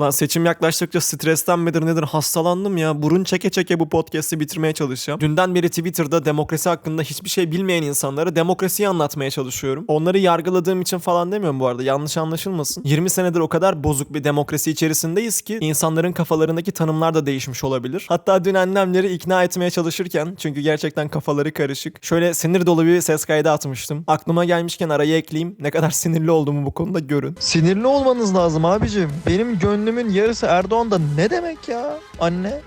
Lan seçim yaklaştıkça stresten midir nedir hastalandım ya. Burun çeke çeke bu podcast'i bitirmeye çalışacağım. Dünden beri Twitter'da demokrasi hakkında hiçbir şey bilmeyen insanlara demokrasiyi anlatmaya çalışıyorum. Onları yargıladığım için falan demiyorum bu arada yanlış anlaşılmasın. 20 senedir o kadar bozuk bir demokrasi içerisindeyiz ki insanların kafalarındaki tanımlar da değişmiş olabilir. Hatta dün annemleri ikna etmeye çalışırken çünkü gerçekten kafaları karışık. Şöyle sinir dolu bir ses kaydı atmıştım. Aklıma gelmişken araya ekleyeyim. Ne kadar sinirli olduğumu bu konuda görün. Sinirli olmanız lazım abicim. Benim gönlümün yarısı Erdoğan'da ne demek ya anne?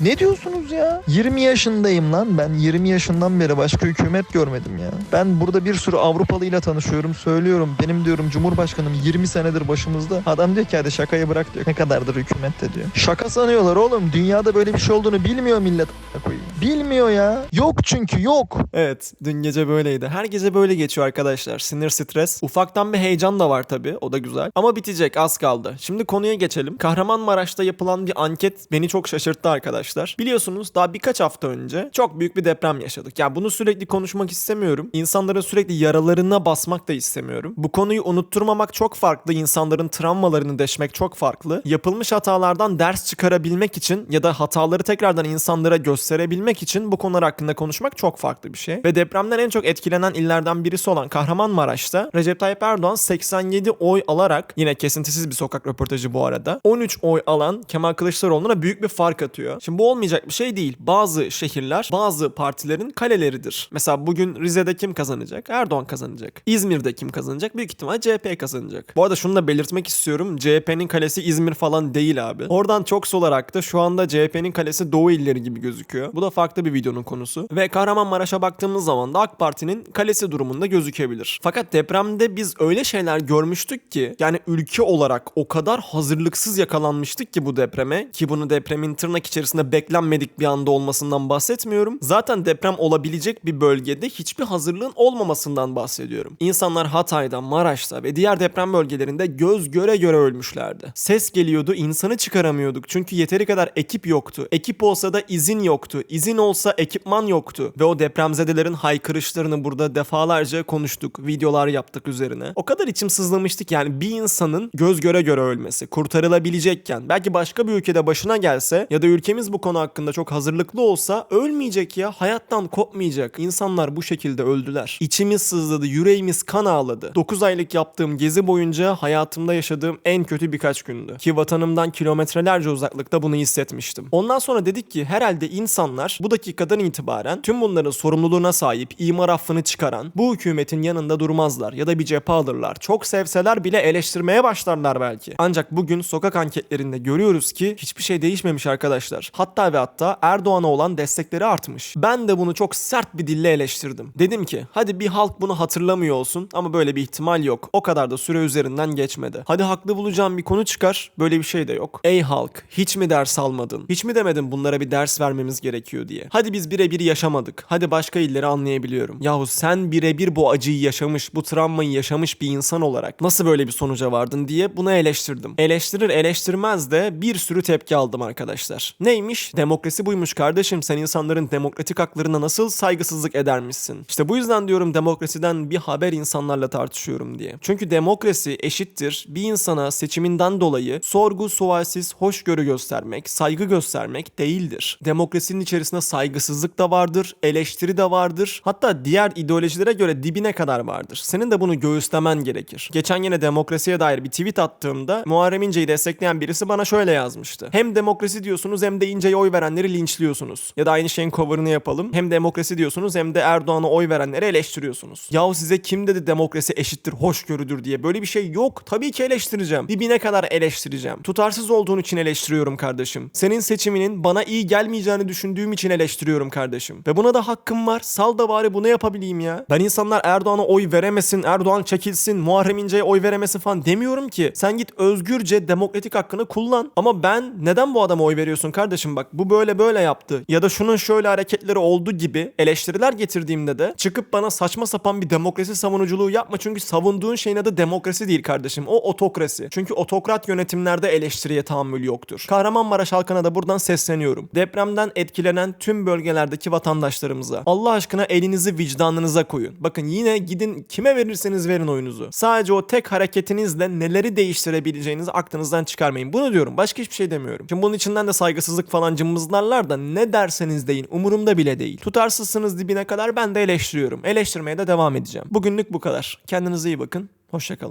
Ne diyorsunuz ya? 20 yaşındayım lan ben. 20 yaşından beri başka hükümet görmedim ya. Ben burada bir sürü Avrupalıyla tanışıyorum. Söylüyorum benim diyorum Cumhurbaşkanım 20 senedir başımızda. Adam diyor ki hadi şakayı bırak diyor. Ne kadardır hükümette diyor. Şaka sanıyorlar oğlum. Dünyada böyle bir şey olduğunu bilmiyor millet. koyayım. Bilmiyor ya. Yok çünkü yok. Evet, dün gece böyleydi. Her gece böyle geçiyor arkadaşlar. Sinir, stres. Ufaktan bir heyecan da var tabii. O da güzel. Ama bitecek, az kaldı. Şimdi konuya geçelim. Kahramanmaraş'ta yapılan bir anket beni çok şaşırttı arkadaşlar. Biliyorsunuz daha birkaç hafta önce çok büyük bir deprem yaşadık. Ya bunu sürekli konuşmak istemiyorum. İnsanların sürekli yaralarına basmak da istemiyorum. Bu konuyu unutturmamak çok farklı. İnsanların travmalarını deşmek çok farklı. Yapılmış hatalardan ders çıkarabilmek için ya da hataları tekrardan insanlara gösterebilmek için bu konular hakkında konuşmak çok farklı bir şey. Ve depremden en çok etkilenen illerden birisi olan Kahramanmaraş'ta Recep Tayyip Erdoğan 87 oy alarak yine kesintisiz bir sokak röportajı bu arada 13 oy alan Kemal Kılıçdaroğlu'na büyük bir fark atıyor. Şimdi bu olmayacak bir şey değil. Bazı şehirler bazı partilerin kaleleridir. Mesela bugün Rize'de kim kazanacak? Erdoğan kazanacak. İzmir'de kim kazanacak? Büyük ihtimal CHP kazanacak. Bu arada şunu da belirtmek istiyorum. CHP'nin kalesi İzmir falan değil abi. Oradan çok solarak da şu anda CHP'nin kalesi Doğu illeri gibi gözüküyor. Bu da farklı bir videonun konusu. Ve Kahramanmaraş'a baktığımız zaman da AK Parti'nin kalesi durumunda gözükebilir. Fakat depremde biz öyle şeyler görmüştük ki yani ülke olarak o kadar hazırlıksız yakalanmıştık ki bu depreme ki bunu depremin tırnak içerisinde beklenmedik bir anda olmasından bahsetmiyorum. Zaten deprem olabilecek bir bölgede hiçbir hazırlığın olmamasından bahsediyorum. İnsanlar Hatay'da, Maraş'ta ve diğer deprem bölgelerinde göz göre göre ölmüşlerdi. Ses geliyordu, insanı çıkaramıyorduk çünkü yeteri kadar ekip yoktu. Ekip olsa da izin yoktu. İzin olsa ekipman yoktu. Ve o depremzedelerin haykırışlarını burada defalarca konuştuk. Videolar yaptık üzerine. O kadar içim sızlamıştı ki yani bir insanın göz göre göre ölmesi, kurtarılabilecekken belki başka bir ülkede başına gelse ya da ülkemiz bu konu hakkında çok hazırlıklı olsa ölmeyecek ya. Hayattan kopmayacak. İnsanlar bu şekilde öldüler. İçimiz sızladı, yüreğimiz kan ağladı. 9 aylık yaptığım gezi boyunca hayatımda yaşadığım en kötü birkaç gündü. Ki vatanımdan kilometrelerce uzaklıkta bunu hissetmiştim. Ondan sonra dedik ki herhalde insanlar bu dakikadan itibaren tüm bunların sorumluluğuna sahip imar affını çıkaran bu hükümetin yanında durmazlar ya da bir cephe alırlar. Çok sevseler bile eleştirmeye başlarlar belki. Ancak bugün sokak anketlerinde görüyoruz ki hiçbir şey değişmemiş arkadaşlar. Hatta ve hatta Erdoğan'a olan destekleri artmış. Ben de bunu çok sert bir dille eleştirdim. Dedim ki hadi bir halk bunu hatırlamıyor olsun ama böyle bir ihtimal yok. O kadar da süre üzerinden geçmedi. Hadi haklı bulacağım bir konu çıkar. Böyle bir şey de yok. Ey halk hiç mi ders almadın? Hiç mi demedin bunlara bir ders vermemiz gerekiyor diye. Hadi biz birebir yaşamadık. Hadi başka illeri anlayabiliyorum. Yahu sen birebir bu acıyı yaşamış, bu travmayı yaşamış bir insan olarak nasıl böyle bir sonuca vardın diye bunu eleştirdim. Eleştirir eleştirmez de bir sürü tepki aldım arkadaşlar. Neymiş? Demokrasi buymuş kardeşim. Sen insanların demokratik haklarına nasıl saygısızlık edermişsin? İşte bu yüzden diyorum demokrasiden bir haber insanlarla tartışıyorum diye. Çünkü demokrasi eşittir bir insana seçiminden dolayı sorgu sualsiz hoşgörü göstermek, saygı göstermek değildir. Demokrasinin içerisinde saygısızlık da vardır, eleştiri de vardır. Hatta diğer ideolojilere göre dibine kadar vardır. Senin de bunu göğüslemen gerekir. Geçen yine demokrasiye dair bir tweet attığımda Muharrem İnce'yi destekleyen birisi bana şöyle yazmıştı. Hem demokrasi diyorsunuz hem de İnce'ye oy verenleri linçliyorsunuz. Ya da aynı şeyin cover'ını yapalım. Hem demokrasi diyorsunuz hem de Erdoğan'a oy verenleri eleştiriyorsunuz. Yahu size kim dedi demokrasi eşittir hoşgörüdür diye. Böyle bir şey yok. Tabii ki eleştireceğim. Dibine kadar eleştireceğim. Tutarsız olduğun için eleştiriyorum kardeşim. Senin seçiminin bana iyi gelmeyeceğini düşündüğüm için eleştiriyorum kardeşim. Ve buna da hakkım var. Sal da bari bunu yapabileyim ya. Ben insanlar Erdoğan'a oy veremesin, Erdoğan çekilsin, Muharrem İnce'ye oy veremesin falan demiyorum ki. Sen git özgürce demokratik hakkını kullan. Ama ben neden bu adama oy veriyorsun kardeşim bak bu böyle böyle yaptı ya da şunun şöyle hareketleri oldu gibi eleştiriler getirdiğimde de çıkıp bana saçma sapan bir demokrasi savunuculuğu yapma çünkü savunduğun şeyin adı demokrasi değil kardeşim o otokrasi. Çünkü otokrat yönetimlerde eleştiriye tahammül yoktur. Kahramanmaraş halkına da buradan sesleniyorum. Depremden etkilenen tüm bölgelerdeki vatandaşlarımıza Allah aşkına elinizi vicdanınıza koyun. Bakın yine gidin kime verirseniz verin oyunuzu. Sadece o tek hareketinizle neleri değiştirebileceğinizi aklınızdan çıkarmayın. Bunu diyorum. Başka hiçbir şey demiyorum. Şimdi bunun içinden de saygısızlık falan cımbızlarlar da ne derseniz deyin. Umurumda bile değil. Tutarsızsınız dibine kadar ben de eleştiriyorum. Eleştirmeye de devam edeceğim. Bugünlük bu kadar. Kendinize iyi bakın. Hoşçakalın.